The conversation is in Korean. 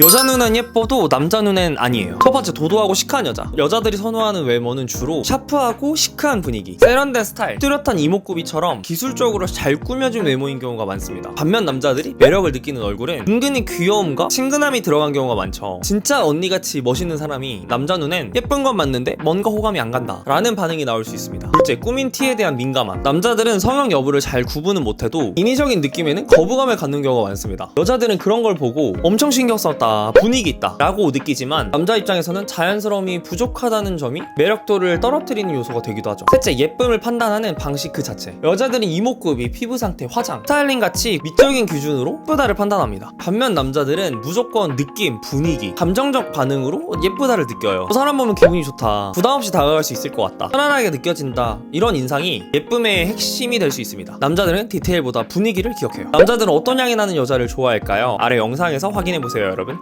여자 눈엔 예뻐도 남자 눈엔 아니에요. 첫 번째 도도하고 시크한 여자. 여자들이 선호하는 외모는 주로 샤프하고 시크한 분위기, 세련된 스타일, 뚜렷한 이목구비처럼 기술적으로 잘 꾸며진 외모인 경우가 많습니다. 반면 남자들이 매력을 느끼는 얼굴은 은근히 귀여움과 친근함이 들어간 경우가 많죠. 진짜 언니같이 멋있는 사람이 남자 눈엔 예쁜 건 맞는데 뭔가 호감이 안 간다 라는 반응이 나올 수 있습니다. 둘째, 꾸민 티에 대한 민감함. 남자들은 성형 여부를 잘 구분은 못해도 인위적인 느낌에는 거부감을 갖는 경우가 많습니다. 여자들은 그런 걸 보고 엄청 신경 썼다, 분위기 있다 라고 느끼지만 남자 입장에서는 자연스러움이 부족하다는 점이 매력도를 떨어뜨리는 요소가 되기도 하죠. 셋째, 예쁨을 판단하는 방식 그 자체. 여자들은 이목구비, 피부 상태, 화장, 스타일링 같이 미적인 기준으로 예쁘다를 판단합니다. 반면 남자들은 무조건 느낌, 분위기, 감정적 반응으로 예쁘다를 느껴요. 저 사람 보면 기분이 좋다, 부담 없이 다가갈 수 있을 것 같다, 편안하게 느껴진다 이런 인상이 예쁨의 핵심이 될 수 있습니다. 남자들은 디테일보다 분위기를 기억해요. 남자들은 어떤 향이 나는 여자를 좋아할까요? 아래 영상에서 확인해 보세요, 여러분.